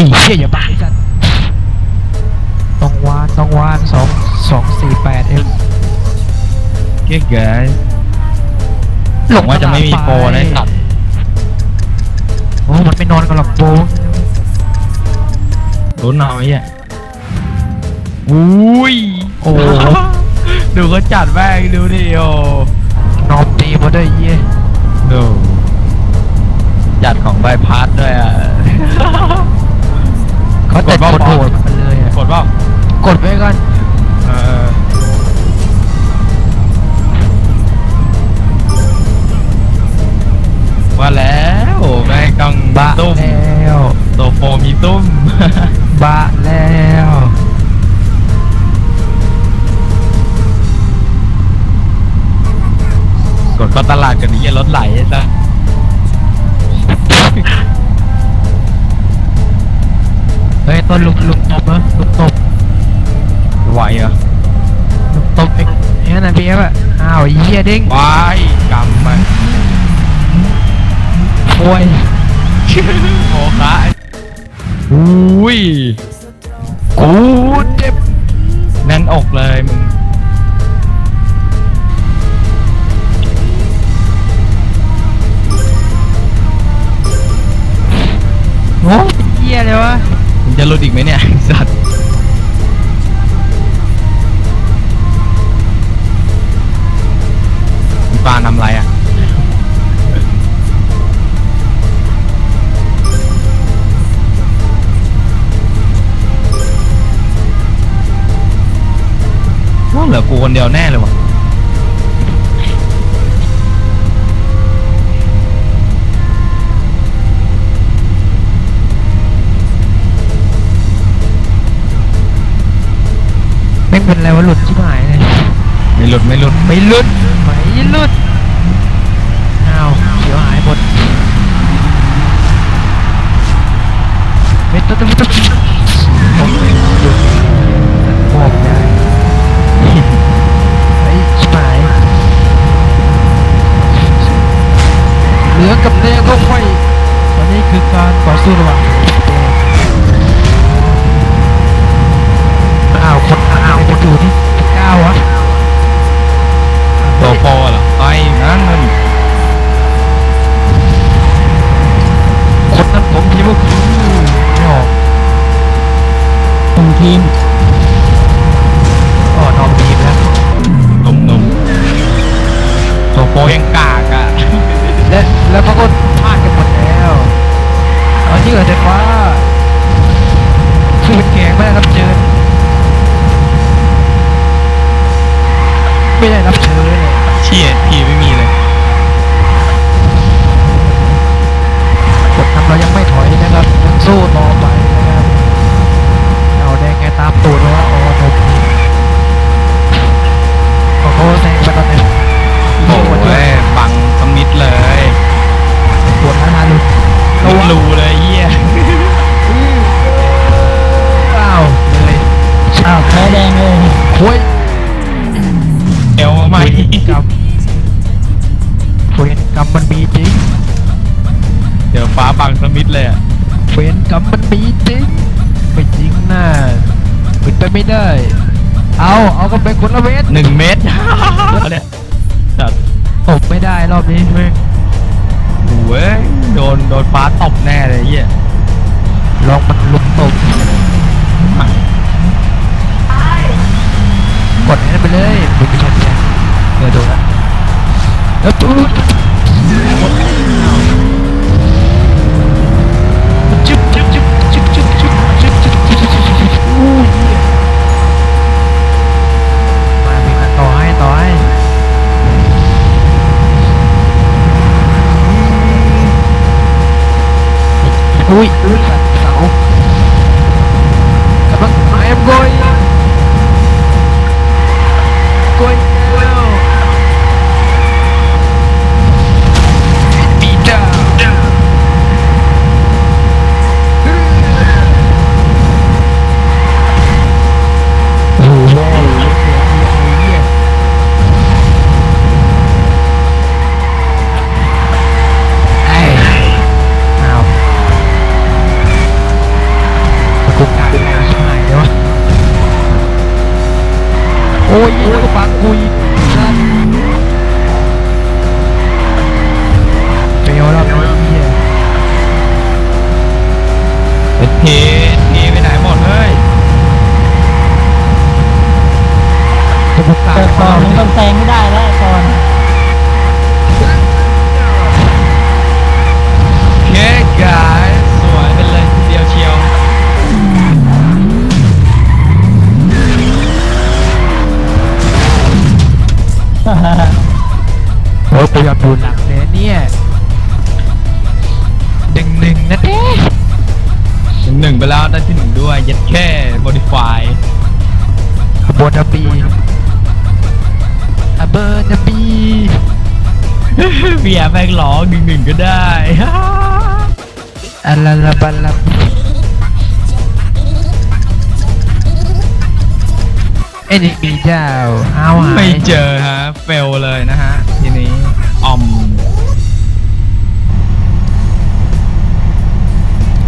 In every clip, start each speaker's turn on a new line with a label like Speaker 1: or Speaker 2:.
Speaker 1: อีเชี่ยอย่าบ้าไอ้สัตว์ต้องวานต้องวานสองสองสี่แปดเอ็ม
Speaker 2: เก๊กเก๋หลงว่าจะไม่มีโปรนะไอ้สัตว์
Speaker 1: โอ้มันไม่นอนกันหรอกโบ
Speaker 2: รู้หน่อยอะอุ้ย
Speaker 1: โอ้โห
Speaker 2: ดูเขาจัดแม่งดูดิโอน
Speaker 1: อนตีมาได้เยี่ย
Speaker 2: ดูจัดของใบพัดด้วยอะ
Speaker 1: เขาแต่
Speaker 2: กดว่า
Speaker 1: กดโหดมันเลยอะ
Speaker 2: กดเปล่าก
Speaker 1: ดไว้ก่อน
Speaker 2: เออว่าแล้วแม่งต้อง
Speaker 1: บะ
Speaker 2: ตุ้ม
Speaker 1: แล้ว
Speaker 2: โตโฟมีตุ้ม
Speaker 1: บะแล้ว
Speaker 2: กดเข้าตลาดกันนี้รถไหลซะ
Speaker 1: เฮ้ยต้นลุกลุกตบนะลุกตบ
Speaker 2: ไหวเหรอ
Speaker 1: ลุกตบเองเนี่ยนะพี่เอฟอะอ้าวไอ้เยี่ยเด้ง
Speaker 2: วายกำมัน
Speaker 1: โวย
Speaker 2: โอ้คะอุ้ย
Speaker 1: กูเจ็บ
Speaker 2: แน่นอกเลยมึง จะหลุดอีกไหมเนี่ยสัตว์ปลานำไรอะว่าเหลือกูคนเดียวแน่เลยวะ
Speaker 1: แม่งเป็นอะไรวะหลุดชิบหายเลย
Speaker 2: ไม่หลุดไม่หลุด
Speaker 1: ไม่หลุดไม่หลุดอ้าวเสียวหายหมดเม็ดตัวตัวตัวผมหลุดโอ้ไม่ได้ไอ้ชิบหายเหลืองกับแดงก็ไฟตอนนี้คือการต่อสู้ระหว่างแดง เล
Speaker 2: ย
Speaker 1: คุย
Speaker 2: เอ
Speaker 1: วไห
Speaker 2: ม
Speaker 1: กรรมเวรกรรมมันมีจริง
Speaker 2: เดี๋ยวฟ้าบังสมิดเลยอะ
Speaker 1: เวรกรรมมันมีจริงไม่จริงนะเป็นไปไม่ได้ เอาเอากันไปคนละเวท
Speaker 2: หนึ่งเมตรเนี่ยจัด
Speaker 1: ตบไม่ได้รอบนี้แม่ง
Speaker 2: โอ้ยโดนโดนฟ้าตบแน่เลยเยี่ย
Speaker 1: ลองมันลุมตบ กดให้ไปเลยมึงไม่ใช่ไม่ใช่เออโดนะแล้วปุ๊บ อาบีอาเบ
Speaker 3: อ
Speaker 1: ร์นาบี
Speaker 2: เบียร์แม่งร้องหนึ่งหนึ่งก็ได้
Speaker 1: อัลลาลาบัลลาเอ็นบีเจ้าเอาหา
Speaker 2: ไม่
Speaker 1: ย
Speaker 2: เจอฮะเฟลเลยนะฮะ ทีนี้ออม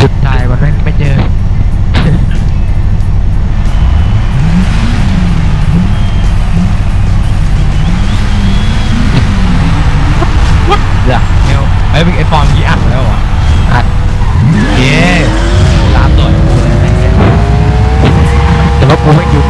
Speaker 1: จุดตายวันนั้นไม่เจอ
Speaker 2: ไอ้ยไอ้ฟอร์มยี่อัดแล้วเหรอะ
Speaker 1: อัด
Speaker 2: เย้ร้านสวยกูเลยไอ้เหี้ย
Speaker 1: แต่ว่ากูไม่อยู่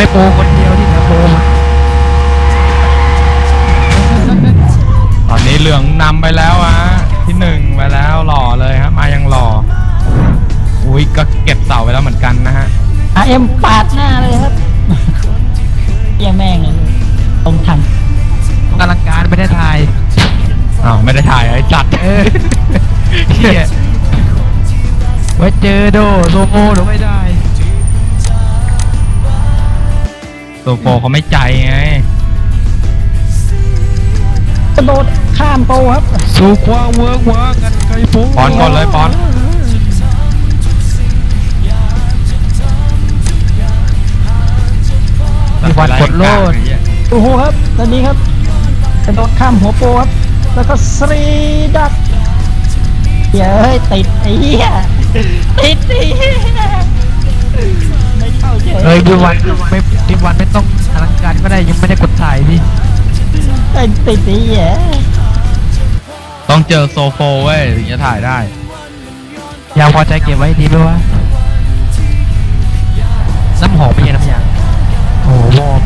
Speaker 1: ม่
Speaker 3: โป
Speaker 1: รคนเดียวที่เหลือโปรมา
Speaker 2: ตอนนี้เหลืองนำไปแล้วฮะที่หนึ่งไปแล้วหล่อเลยฮะมายังหล่อ อุ้ยก็เก็บเสาไปแล้วเหมือนกันนะฮะ
Speaker 3: อาเอ็มปาดหน้าเลยครับเหี้ยแม่งเลยตรงทัน
Speaker 1: อลังการไม่ได้ถ่าย
Speaker 2: อ้าวไม่ได้ถ่ายไอ้จัด
Speaker 1: เออเฮียไว้เจอโดโซโมหรือไม่ได้
Speaker 2: ตัวโปรเขาไม่ใจไง
Speaker 3: กระโดดข้ามโตครับ
Speaker 1: สู่ความเวิร์กว้างกันไกลฟุ้ง
Speaker 2: ปอนก่อนเลยปอน
Speaker 1: มีวันกดโลด
Speaker 3: โอ้โหครับตอนนี้ครับกระโดดข้ามหัวโปครับ แล้วก็สรีดักเหี้ยเฮ้ยติดไอ้เหี้ยติดไอ้เหี้ยไม่ เข้าเฉย
Speaker 1: เฮ้ยพี่วันไม่พี่วันไม่ต้องอลังการก็ได้ยังไม่ได้กดถ่ายดิ
Speaker 3: ติดติดไอ้เหี้ย
Speaker 2: ต้องเจอโซโฟเว้ยถึงจะถ่ายได้
Speaker 1: ยาพอใจเก็บไว้ดีไหมวะน้ำหอมไม่ใช่น้ำยางโอ้โหวอร์ม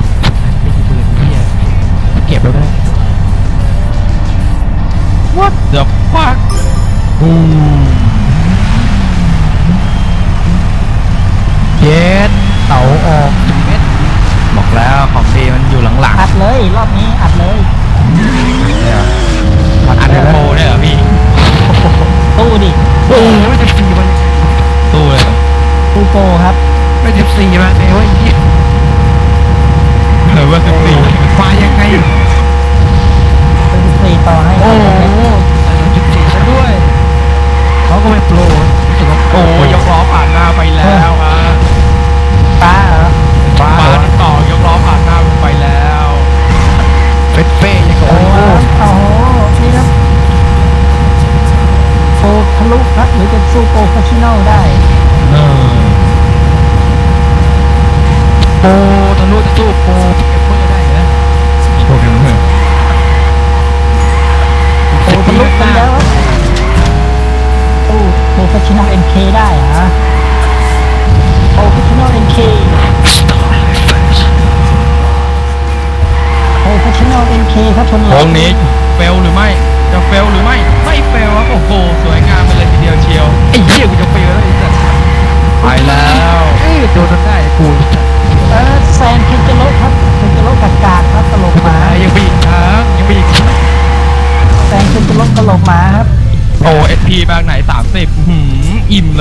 Speaker 1: ไม่กี่หมื่นเพียเก็บไว้ก็ได้
Speaker 2: What the fuck
Speaker 1: อืมเย็ดเต่าออกถึงเม็ด
Speaker 2: บอกแล้วของดีมันอยู่หลัง
Speaker 3: อัดเลยรอบนี้อัดเลย
Speaker 2: ๆเนี่ยอันโฟเนี่ยเหรอพี่
Speaker 3: ตู้ดิ
Speaker 1: โอ้โหไม่จะสี่มา
Speaker 2: ตู้เลยเหรอ
Speaker 3: ตู้โปครับ
Speaker 1: ไม่จะสี่มาไงวะไอ้เหี้ย
Speaker 2: หรือว่าสิบสี่
Speaker 1: มายังไง
Speaker 3: เป็นสี่ต่อให้
Speaker 1: โอ้โหแต่เราจุดสี่ซะด้วยเขาก็เป็นโปรรู้สึกว่า
Speaker 2: โอ้ยกล้อผ่านหน้าไปแล้วฮะ
Speaker 3: ป้าเหรอ
Speaker 1: ฟ้า
Speaker 2: มาต่อยกล้อผ่านหน้าไปแล้ว
Speaker 1: เฟสเฟ่ยังกับ
Speaker 3: โอ้
Speaker 1: โอ้
Speaker 3: โห
Speaker 1: โห
Speaker 3: โอ้โหนี่ครับโปรทะลุครับหรือจะสู้โปรเฟชชั่นอลได้
Speaker 2: เออ
Speaker 1: โปรทะลุจะสู้โปรเก็บเบอร์ได้
Speaker 3: NK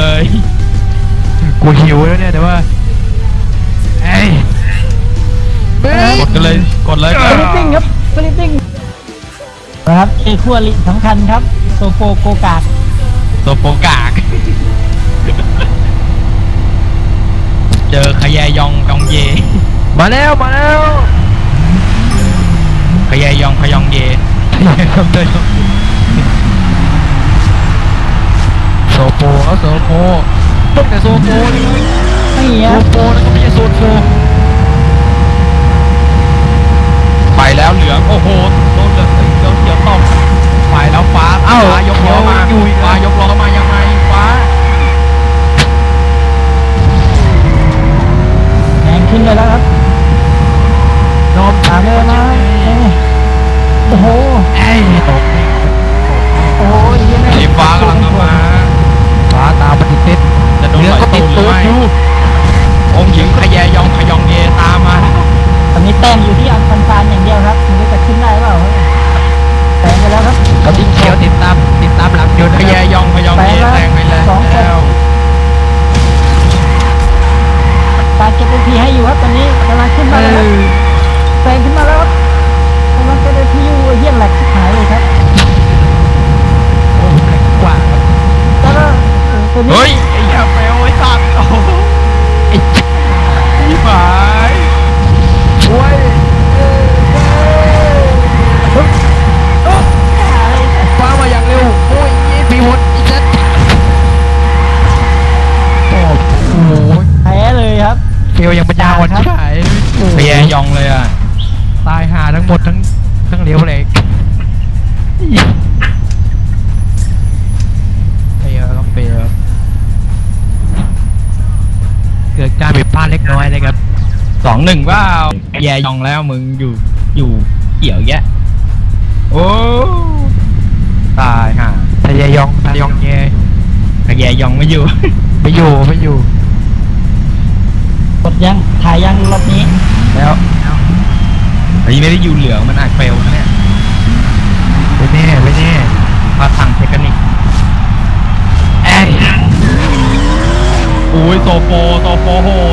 Speaker 2: เลย
Speaker 1: กูหิวแล้วเนี่ยแต่ว่าเอ้ยเฮ้ย
Speaker 2: กดกันเลยกดเลย
Speaker 3: สลิปปิ้งครับสลิปปิ้งนะครับเอคู่อริสำคัญครับโซโฟโกกาก
Speaker 2: ตัวโปกาก เจอขยายองยองเย
Speaker 1: มาแล้วมาแล้ว
Speaker 2: ขยายองขยองเย
Speaker 1: ทำได้โซ โฟเอาโซโฟต้องแต่โซโฟนี่
Speaker 3: ไม่เงี้
Speaker 1: โซโฟแล้วก็ไม่ใช่โซโฟ
Speaker 2: ลยัง
Speaker 3: ปั
Speaker 1: ญญาอ่อนชิบหายโอ้โห
Speaker 2: ขยายองเลยอะ
Speaker 1: ตายหาทั้งหมดทั้งทั้งเหลวแหลกเฟลต้องเฟลเกิดการผิดพลาดเล็กน้อยนะครับ
Speaker 2: สองหนึ่งว่าขยายองแล้วมึงอยู่อยู่เกี่ยวแยะ โอ้ตายห่า
Speaker 1: ทายายองทายองแย
Speaker 2: ขยายองไม่อยู่
Speaker 1: ไม่อยู่ไม่อยู่
Speaker 3: กดยังถ่ายยังรอบนี้
Speaker 1: แล้ว
Speaker 2: เฮ้ยไม่ได้อยู่เหลืองมันอาจเฟลนะเนี่ย
Speaker 1: ไม่แน่ไม่แน่
Speaker 2: พาทางเทคนิค
Speaker 1: เอ้ย
Speaker 2: อุ้ยโซโฟโซโฟโหด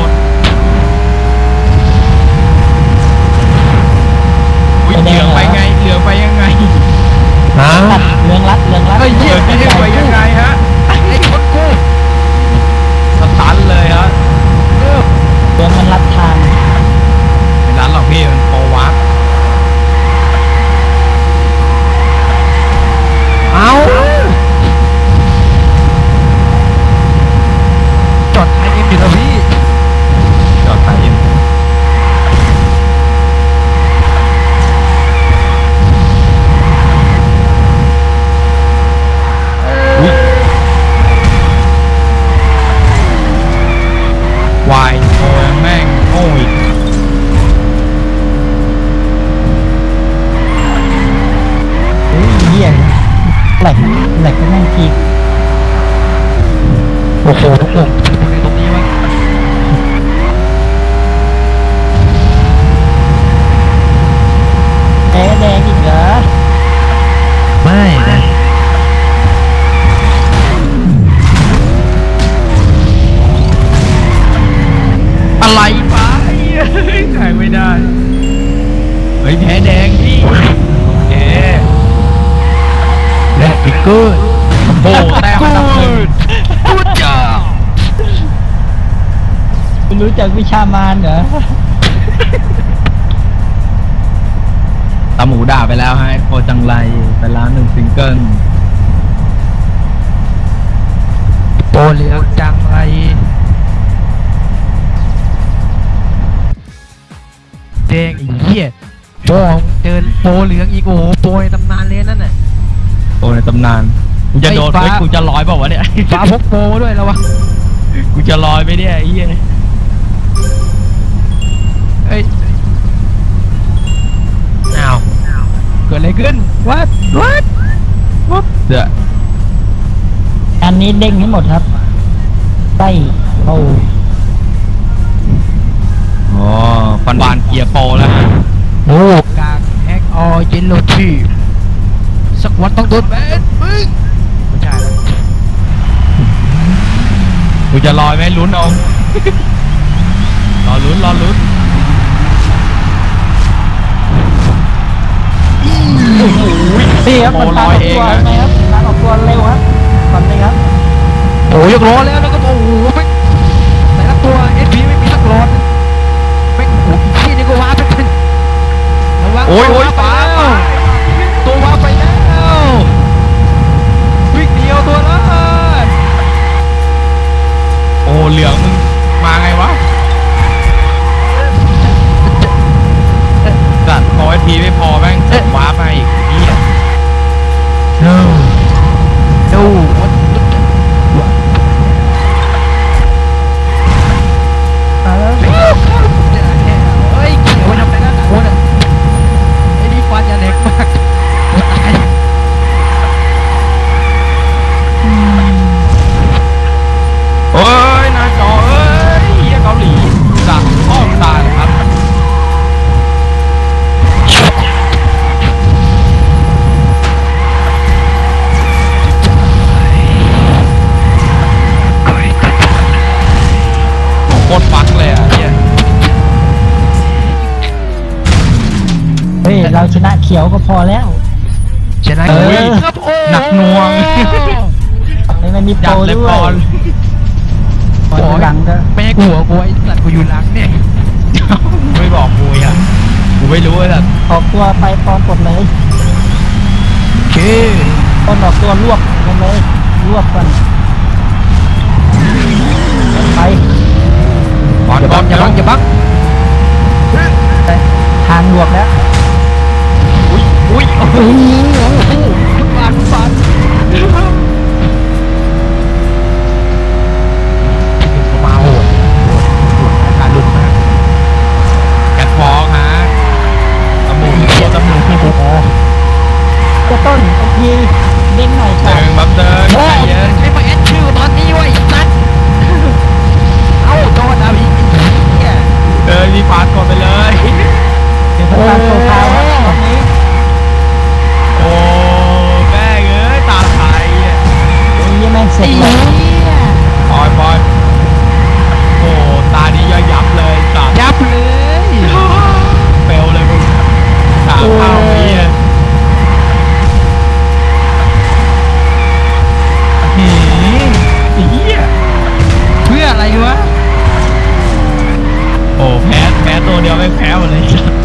Speaker 1: คุ
Speaker 3: ณรู้จักวิชามานเหรอ
Speaker 2: ตาหมูด่าไปแล้วให้โคจังไรไปแล้วหนึ่งซิงเกิล
Speaker 1: โปรเหลืองจังไร แดงอีเหี้ยโปรเดินโปรเหลืองอีกโอ้โหโปรในตำนานเลยนั่นน่ะ
Speaker 2: โตในตำนานกูจะโดน
Speaker 1: ไอ้ฟ้า
Speaker 2: เฮ้ยกูจะลอยเปล่าวะเนี่ย
Speaker 1: ฟ้าพกโปรด้วยแล้ววะ
Speaker 2: กูจะลอยไหมเนี่ยไอ้เหี้ย
Speaker 1: เอ้ยอ้าวเกิดอะไรขึ้น what what what
Speaker 2: เดี๋ยว
Speaker 3: อันนี้เด้งให้หมดครับไส้โอ้
Speaker 2: อ๋อฟันบานเกียร์โปรแล้ว
Speaker 1: โอ้กากแฮกออเจนโลทีสักวันต้องโดนแบนมึงไม่ใช่แล้ว
Speaker 2: กูจะลอยไหมลุ้นเอาร อลุ้นรอลุ้น
Speaker 3: นี่ครับมันตามออกตัวไหมครับตามออกตัวเร็วครับตอนนี้ครับ
Speaker 1: โอ้ยกล้อแล้วแล้วก็โอ้โหไม่แต่ละตัวเอพีไม่มีสักล้อไม่โอ้ยที่นี่ก็ว้าไปเป็นระวัง
Speaker 2: โอ้ยโอ้ย
Speaker 1: ตัว
Speaker 2: ฟ้า
Speaker 1: เฮ้ยเรา
Speaker 3: ชนะเขียวก็พอแล้ว
Speaker 1: ชนะ
Speaker 3: เออ
Speaker 1: ครับโอ้
Speaker 2: หนักหน่วง
Speaker 3: นี่มันมีโป
Speaker 2: ยั
Speaker 3: ร
Speaker 2: ดเลย
Speaker 3: ด้ว
Speaker 2: ป
Speaker 3: ย
Speaker 2: อน
Speaker 3: ปอนหลังก็
Speaker 1: ไม่ให้กลัวกลัวไอ้สัตว์กูอยู่หลังเนี่ย
Speaker 2: ไม่บอกกูอะกูไม่รู้เลย
Speaker 3: ออกตัวไปปอนกดเลย
Speaker 1: โอเค
Speaker 3: ปอนออกตัวรวบกันเลยรวบกันไป
Speaker 2: ปอน
Speaker 1: อย่า
Speaker 2: ป
Speaker 1: บั
Speaker 2: องน
Speaker 1: อย่าบังอย่าบัง
Speaker 3: ไปทางรวบแล้ว
Speaker 2: อุ้ย
Speaker 1: โอ้โหฟุตบาทฟุตบาทมาโหดกาดุนมาก
Speaker 2: แคทฟอกฮะตะมูตัวตะมู
Speaker 1: โอ้โห
Speaker 3: จะต้นไอพีเด้งหน่อย
Speaker 2: เดินบัมเดินใจเย็น
Speaker 1: ใช้มาแอดชื่อตอนนี้ไว้สัตว์เอ้าโดนเอาอีกเนี่ย
Speaker 2: เดินมีฟาดก่อนไปเลย
Speaker 3: เดี๋ยวพลังโซฟา
Speaker 2: แม่งเส
Speaker 3: ร็จ
Speaker 1: ไอ้
Speaker 3: แล้ว
Speaker 1: เหี้ย
Speaker 2: ปอยปอยโอ้ ตานี้ย่อยยับเลยสัตว์
Speaker 1: ยับเลย
Speaker 2: เฟลเลยมึงสามเท่าเฮียหืมเฮีย
Speaker 1: เพื่ออะไรวะ
Speaker 2: โอ้แพ้แพ้ตัวเดียวไม่แพ้หมดเลยสัต